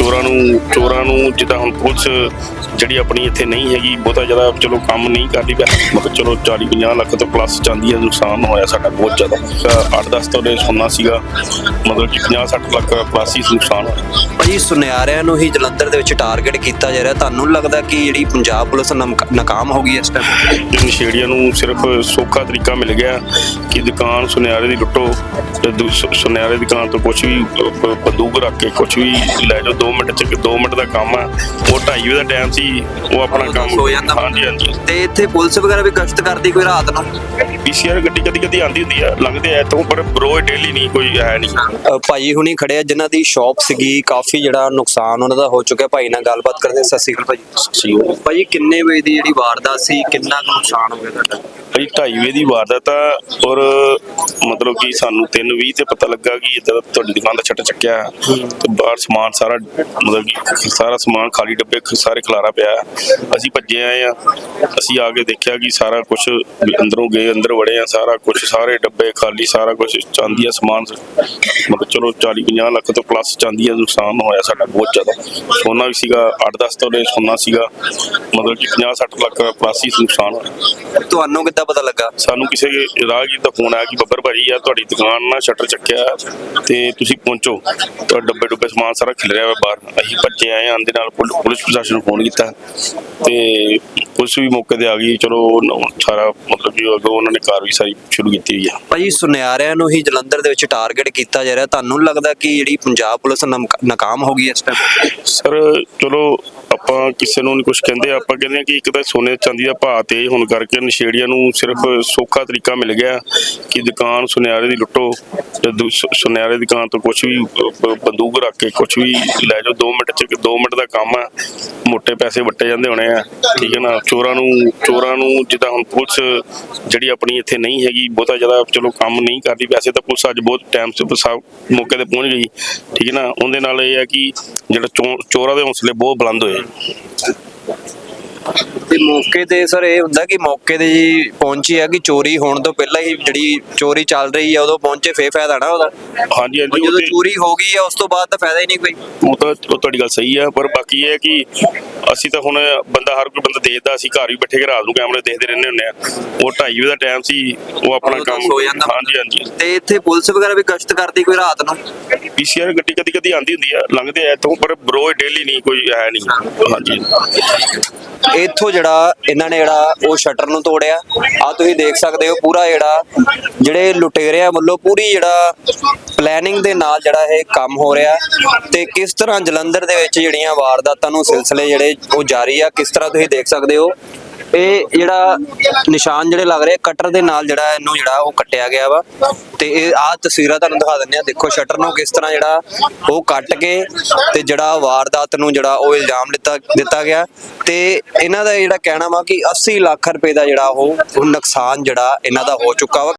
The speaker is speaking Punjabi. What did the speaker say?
ਚੋਰਾਂ ਨੂੰ ਚੋਰਾਂ ਨੂੰ ਜਿੱਦਾਂ ਹੁਣ ਪੁਲਿਸ ਜਿਹੜੀ ਆਪਣੀ ਇੱਥੇ ਨਹੀਂ ਹੈਗੀ ਬਹੁਤਾ ਜ਼ਿਆਦਾ ਚਲੋ ਕੰਮ ਨਹੀਂ ਕਰਦੀ ਪਿਆ ਮਤਲਬ ਚਲੋ 40 50 ਲੱਖ ਤੋਂ ਪਲੱਸ ਚਾਂਦੀ ਦਾ ਨੁਕਸਾਨ ਹੋਇਆ ਸਾਡਾ ਬਹੁਤ ਜ਼ਿਆਦਾ। 8-10 ਤੋਲੇ ਸੋਨਾ ਸੀਗਾ ਮਤਲਬ ਕਿ 50-60 ਲੱਖ ਪਲੱਸ ਹੀ ਨੁਕਸਾਨ ਹੋਇਆ। ਭਾਜੀ ਸੁਨਿਆਰਿਆਂ ਨੂੰ ਹੀ ਜਲੰਧਰ ਦੇ ਵਿੱਚ ਟਾਰਗੇਟ ਕੀਤਾ ਜਾ ਰਿਹਾ। ਤੁਹਾਨੂੰ ਲੱਗਦਾ ਕਿ ਜਿਹੜੀ ਪੰਜਾਬ ਪੁਲਿਸ ਨਾਕਾਮ ਹੋ ਗਈ ਇਸ ਟਾਈਮ ਤੇ ਨਸ਼ੇੜੀਆਂ ਨੂੰ ਸਿਰਫ ਸੌਖਾ ਤਰੀਕਾ ਮਿਲ ਗਿਆ ਕਿ ਦੁਕਾਨ ਸੁਨਿਆਰੇ ਦੀ ਲੁੱਟੋ ਤੇ ਦੂ- ਸੁਨਿਆਰੇ ਦੀ ਦੁਕਾਨ ਤੋਂ ਕੁਝ ਵੀ ਬੰਦੂਕ ਰੱਖ ਕੇ ਕੁਝ ਵੀ ਲੈ ਜਾਓ 2 ਮਿੰਟ ਚ 2 ਮਿੰਟ ਦਾ ਕੰਮ ਆ ਉਹ 2:30 ਵਜੇ ਦਾ ਟਾਈਮ ਸੀ ਉਹ ਆਪਣਾ ਕੰਮ। ਹਾਂਜੀ ਹਾਂਜੀ ਤੇ ਇੱਥੇ ਪੁਲਿਸ ਵਗੈਰਾ ਵੀ ਗਸ਼ਤ ਕਰਦੀ ਕੋਈ ਰਾਤ ਨੂੰ? ਪੀਸੀਆਰ ਗੱਡੀ ਕਦੀ ਕਦੀ ਆਂਦੀ ਹੁੰਦੀ ਆ ਲੰਘਦੇ ਆ ਤੋਂ ਪਰ ਰੋਜ਼ ਡੇਲੀ ਨਹੀਂ ਕੋਈ ਹੈ ਨਹੀਂ। ਅ, ਭਾਈ ਹੁਣੀ ਖੜੇ ਆ ਜਿਨ੍ਹਾਂ ਦੀ ਸ਼ਾਪ ਸੀਗੀ ਕਾਫੀ ਜਿਹੜਾ ਨੁਕਸਾਨ ਉਹਨਾਂ ਦਾ ਹੋ ਚੁੱਕਿਆ ਭਾਈ ਨਾਲ ਗੱਲਬਾਤ ਕਰਦੇ ਸਤਿ ਸ਼੍ਰੀ ਅਕਾਲ ਸੀ ਭਾਜੀ ਕਿੰਨੇ ਵਜੇ ਦੀ ਜਿਹੜੀ ਵਾਰਦਾਤ ਸੀ ਕਿੰਨਾ ਕੁ ਨੁਕਸਾਨ ਹੋ ਗਿਆ ਤੁਹਾਡਾ? ਭਾਈ 2:30 ਵਜੇ ਦੀ ਵਾਰਦਾਤ ਆ ਔਰ ਮਤਲਬ ਕਿ ਸਾਨੂੰ 3:20 ਤੇ ਪਤਾ ਲੱਗਾ ਕਿ ਇੱਧਰ ਤੁਹਾਡੀ ਦੁਕਾਨ ਦਾ ਛੱਟ ਚੱਕਿਆ। ਤੇ ਬਾਹਰ ਸਮਾਨ ਸਾਰਾ ਮਤਲਬ ਕਿ ਸਾਰਾ ਸਮਾਨ ਖਾਲੀ ਡੱਬੇ ਖ- ਸਾਰੇ ਖਲਾਰਾ ਪਿਆ। ਅਸੀਂ ਭੱਜੇ ਆਏ ਆ ਅਸੀਂ ਆ ਕੇ ਦੇਖਿਆ ਕਿ ਸਾਰਾ ਕੁਝ ਅੰਦਰੋਂ ਗਏ ਅੰਦਰ ਵੜੇ ਆ ਸਾਰਾ ਕੁਝ ਸਾਰੇ ਡੱਬੇ ਖਾਲੀ ਸਾਰਾ ਕੁਝ ਚਾਂਦੀ ਦਾ ਸਮਾਨ ਮਤਲਬ ਚਲੋ 40 50 ਲੱਖ ਤੋਂ ਪਲੱਸ ਚਾਂਦੀ ਦਾ ਨੁਕਸਾਨ ਹੋਇਆ ਸਾਡਾ ਬਹੁਤ ਜ਼ਿਆਦਾ। ਸੋਨਾ ਵੀ ਸੀਗਾ 8-10 ਤੋਲੇ ਸੋਨਾ ਸੀਗਾ ਮਤਲਬ ਕਿ 50-60 ਲੱਖ ਪਲੱਸ ਹੀ ਨੁਕਸਾਨ ਹੋਇਆ। ਤੁਹਾਨੂੰ ਕਿੱਦਾਂ ਪਤਾ ਲੱਗਾ? ਸਾਨੂੰ ਕਿਸੇ ਰਾਹਗੀਰ ਦਾ ਫੋਨ ਆਇਆ ਕਿ ਬੱਬਰ ਭਾਜੀ ਆ ਤੁਹਾਡੀ ਦੁਕਾਨ ਨਾਲ ਸ਼ਟਰ ਚੱਕਿਆ ਤੇ ਤੁਸੀਂ ਪਹੁੰਚੋ। ਤੁਹਾਡੇ ਡੱਬੇ ਡੁੱਬੇ ਸਮਾਨ ਸਾਰਾ ਖਿਲਰਿਆ ਹੋਇਆ ਬਾਹਰ। ਅਸੀਂ ਭੱਜੇ ਆਏ ਆਂਦੇ ਨਾਲ ਪੁਲ- ਪੁਲਿਸ ਪ੍ਰਸ਼ਾਸਨ ਨੂੰ ਫੋਨ ਕੀਤਾ। ਤੇ ਪੁਲਿਸ ਵੀ ਮੌਕੇ ਤੇ ਆ ਗਈ ਚਲੋ ਸਾਰਾ ਮਤਲਬ ਕਿ ਅੱਗੋਂ ਉਹਨਾਂ ਨੇ ਕਾਰਵਾਈ ਸਾਰੀ ਸ਼ੁਰੂ ਕੀਤੀ ਹੋਈ ਆ। ਭਾਜੀ ਸੁਨਿਆਰਿਆਂ ਨੂੰ ਹੀ ਜਲੰਧਰ ਦੇ ਵਿੱਚ ਟਾਰਗੇਟ ਕੀਤਾ ਜਾ ਰਿਹਾ। ਤੁਹਾਨੂੰ ਲੱਗਦਾ ਕਿ ਜਿਹੜੀ ਪੰਜਾਬ ਪੁਲਿਸ ਨਾਕਾਮ ਹੋ ਗਈ ਇਸ ਟਾਈਮ ਸਰ ਚਲੋ ਆਪਾਂ ਕਿਸੇ ਨੂੰ ਨਹੀਂ ਕੁਝ ਕਹਿੰਦੇ, ਆਪਾਂ ਕਹਿੰਦੇ ਹਾਂ ਕਿ ਇੱਕ ਤਾਂ ਸੋਨੇ ਚਾਂਦੀ ਦਾ ਭਾਅ ਤੇਜ਼ ਹੋਣ ਕਰਕੇ ਨਸ਼ੇੜੀਆਂ ਨੂੰ ਸਿਰਫ ਸੌਖਾ ਤਰੀਕਾ ਮਿਲ ਗਿਆ ਕਿ ਦੁਕਾਨ ਸੁਨਿਆਰੇ ਦੀ ਲੁੱਟੋ, ਤੇ ਸੁਨਿਆਰੇ ਦੀ ਦੁਕਾਨ ਤੋਂ ਕੁਝ ਵੀ ਬੰਦੂਕ ਰੱਖ ਕੇ ਕੁਝ ਵੀ ਲੈ ਜਾਓ 2 ਮਿੰਟ ਚ 2 ਮਿੰਟ ਦਾ ਕੰਮ ਆ ਮੋٹے ਪੈਸੇ ਵੱਟੇ ਜਾਂਦੇ ਹੋਣੇ ਆ, ਠੀਕ ਹੈ ਨਾ? ਚੋਰਾਂ ਨੂੰ ਚੋਰਾਂ ਨੂੰ ਜਿੱਦਾਂ ਹੁਣ ਪੁਲਿਸ ਜਿਹੜੀ ਆਪਣੀ ਇੱਥੇ ਨਹੀਂ ਹੈਗੀ, ਬਹੁਤਾ ਜ਼ਿਆਦਾ ਚਲੋ ਕੰਮ ਨਹੀਂ ਕਰਦੀ, ਵੈਸੇ ਤਾਂ ਪੁਲਿਸ ਅੱਜ ਬਹੁਤ ਟਾਈਮ ਸੇ ਮੌਕੇ ਤੇ ਪਹੁੰਚ ਗਈ, ਠੀਕ ਹੈ ਨਾ? ਉਹਦੇ ਨਾਲ ਇਹ ਹੈ ਕਿ ਜਿਹੜਾ ਚੋ- ਚੋਰਾਂ ਦੇ ਹੌਸਲੇ ਬਹੁਤ ਬੁਲੰਦ ਹੋਏ। ਤੇ ਮੌਕੇ ਤੇ ਸਰ ਇਹ ਹੁੰਦਾ ਕਿ ਮੌਕੇ ਤੇ ਜੀ ਪਹੁੰਚੀ ਹੈ ਕਿ ਚੋਰੀ ਹੋਣ ਤੋਂ ਪਹਿਲਾਂ ਹੀ ਜਿਹੜੀ ਚੋਰੀ ਚੱਲ ਰਹੀ ਹੈ ਉਦੋਂ ਪਹੁੰਚੇ ਫੇਰ ਫਾਇਦਾ ਨਾ ਉਹਦਾ? ਹਾਂਜੀ ਹਾਂਜੀ ਜਦੋਂ ਚੋਰੀ ਹੋ ਗਈ ਹੈ ਉਸ ਤੋਂ ਬਾਅਦ ਤਾਂ ਫਾਇਦਾ ਹੀ ਨਹੀਂ ਕੋਈ? ਉਹ ਤਾਂ ਉਹ ਤੁਹਾਡੀ ਗੱਲ ਸਹੀ ਹੈ ਪਰ ਬਾਕੀ ਇਹ ਹੈ ਕਿ ਅਸੀਂ ਤਾਂ ਹੁਣ ਬੰਦਾ ਹਰ ਕੋਈ ਬੰਦਾ ਦੇਖਦਾ ਅਸੀਂ ਘਰ ਵੀ ਬੈਠੇ ਕੇ ਰਾਤ ਨੂੰ ਕੈਮਰੇ ਦੇਖਦੇ ਰਹਿੰਦੇ ਹੁੰਦੇ ਆ। ਉਹ 2:30 ਵਜੇ ਦਾ ਟਾਈਮ ਸੀ ਉਹ ਆਪਣਾ ਕੰਮ। ਹਾਂਜੀ ਹਾਂਜੀ। ਤੇ ਇੱਥੇ ਪੁਲਿਸ ਵਗੈਰਾ ਵੀ ਗਸ਼ਤ ਕਰਦੀ ਕੋਈ ਰਾਤ ਨੂੰ? ਪੀਸੀਆਰ ਗੱਡੀ ਕਦੀ ਕਦੀ ਆਂਦੀ ਹੁੰਦੀ ਆ ਲੰਘਦੇ ਆ ਤੋਂ ਪਰ ਰੋਜ਼ ਡੇਲੀ ਨਹੀਂ ਕੋਈ ਹੈ ਨਹੀਂ। ਹਾਂਜੀ। ਇੱਥੋਂ ਜਿਹੜਾ ਇਹਨਾਂ ਨੇ ਜਿਹੜਾ ਉਹ ਸ਼ਟਰ ਨੂੰ ਤੋੜਿਆ। ਆ ਤੁਸੀਂ ਦੇਖ ਸਕਦੇ ਹੋ ਪੂਰਾ ਜਿਹੜਾ ਜਿਹੜੇ ਲੁਟੇਰਿਆਂ ਵੱਲੋਂ ਪੂਰੀ ਜਿਹੜਾ ਪਲੈਨਿੰਗ ਦੇ ਨਾਲ ਜਿਹੜਾ ਇਹ ਕੰਮ ਹੋ ਰਿਹਾ। ਤੇ ਕਿਸ ਤਰ੍ਹਾਂ ਜਲੰਧਰ ਦੇ ਵਿੱਚ ਜਿਹੜੀਆਂ ਵਾਰਦਾਤਾਂ ਨੂੰ ਸਿਲਸਿਲੇ ਜਿਹੜੇ ਉਹ ਜਾਰੀ ਆ, ਕਿਸ ਤਰ੍ਹਾਂ ਤੁਸੀਂ ਦੇਖ ਸਕਦੇ ਹੋ? ਇਹ ਜਿਹੜਾ ਨਿਸ਼ਾਨ ਜਿਹੜੇ ਲੱਗ ਰਹੇ, ਕਟਰ ਦੇ ਨਾਲ ਜਿਹੜਾ ਇਹਨੂੰ ਜਿਹੜਾ ਉਹ ਕੱਟਿਆ ਗਿਆ ਵਾ। ਤੇ ਇਹ ਆਹ ਤਸਵੀਰਾਂ ਤੁਹਾਨੂੰ ਦਿਖਾ ਦਿੰਦੇ ਆ ਦੇਖੋ, ਸ਼ਟਰ ਨੂੰ ਕਿਸ ਤਰ੍ਹਾਂ ਜਿਹੜਾ ਉਹ ਕੱਟ ਕੇ ਤੇ ਜਿਹੜਾ ਵਾਰਦਾਤ ਨੂੰ ਜਿਹੜਾ ਉਹ ਇਲਜ਼ਾਮ ਦਿੱਤਾ ਦਿੱਤਾ ਗਿਆ। ਤੇ ਇਹਨਾਂ ਦਾ ਜਿਹੜਾ ਕਹਿਣਾ ਵਾ ਕਿ 80 ਲੱਖ ਰੁਪਏ ਦਾ ਜਿਹੜਾ ਉਹ ਨੁਕਸਾਨ ਜਿਹੜਾ ਇਹਨਾਂ ਦਾ ਹੋ ਚੁੱਕਾ ਵਾ।